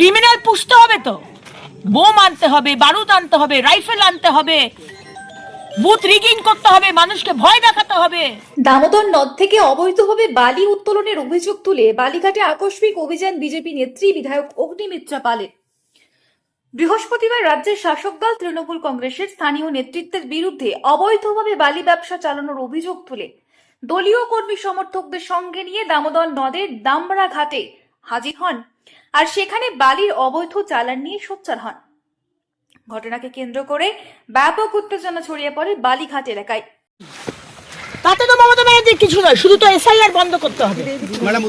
Criminal পুষতে হবে তো। বোম আনতে হবে, বারুদ আনতে হবে, রাইফেল আনতে হবে বুথ রিগিং করতে হবে, মানুষকে ভয় দেখাতে হবে। দামোদর নদ থেকে অবৈধভাবে বালি উত্তোলনের অভিযোগ তুলে বালিঘাটে আকস্মিক অভিযান বিজেপি নেত্রী বিধায়ক অগ্নিমিত্রা পালের বৃহস্পতিবার রাজ্যের শাসক দল তৃণমূল কংগ্রেসের স্থানীয় নেতৃত্বের বিরুদ্ধে অবৈধভাবে বালি ব্যবসা চালানোর অভিযোগ তুলে। দলীয় কর্মী সমর্থকদের সঙ্গে নিয়ে দামোদর নদের দামরা ঘাটে হাজির হন আর সেখানে বালির অবৈধ চালান নিয়ে সোচ্চার হন। ঘটনাকে কেন্দ্র করে ব্যাপক উত্তেজনা ছড়িয়ে পড়ে বালিঘাট এলাকায়। তাতে তো মমতা ব্যানার্জির কিছু নয় শুধু তো এসআইআর বন্ধ করতে হবে।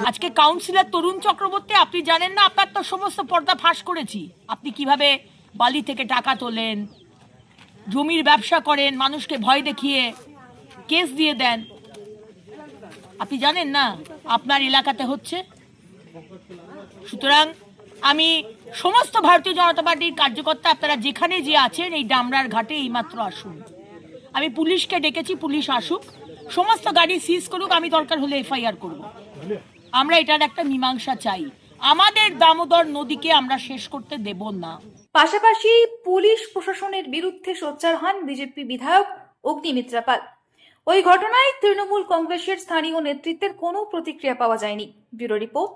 আজকে কাউন্সিলর তরুণ চক্রবর্তী আপনি জানেন না আপনার তো সমস্ত পর্দা ফাঁস করেছি। আপনি কীভাবে বালি থেকে টাকা তোলেন জমির ব্যবসা করেন মানুষকে ভয় দেখিয়ে কেস দিয়ে দেন? আপনি জানেন না আপনার এলাকাতে হচ্ছে? সুতরাং আমি সমস্ত ভারতীয় জনতা পার্টির কার্যকর্তা আপনারা যেখানে যে আছেন এই ডামরার ঘাটে এইমাত্র আসুন। আমি পুলিশকে ডেকেছি, পুলিশ আসুক। সমস্ত গাড়ি সিজ করুক, আমি দরকার হলে এফআইআর করব। আমরা এটার একটা মীমাংসা চাই। আমাদের দামোদর নদীকে আমরা শেষ করতে দেব না। পাশাপাশি পুলিশ প্রশাসনের বিরুদ্ধে সোচ্চার হন বিজেপি বিধায়ক অগ্নিমিত্রা পাল। ওই ঘটনায় তৃণমূল কংগ্রেসের স্থানীয় নেতৃত্বের কোনো প্রতিক্রিয়া পাওয়া যায়নি। Bureau report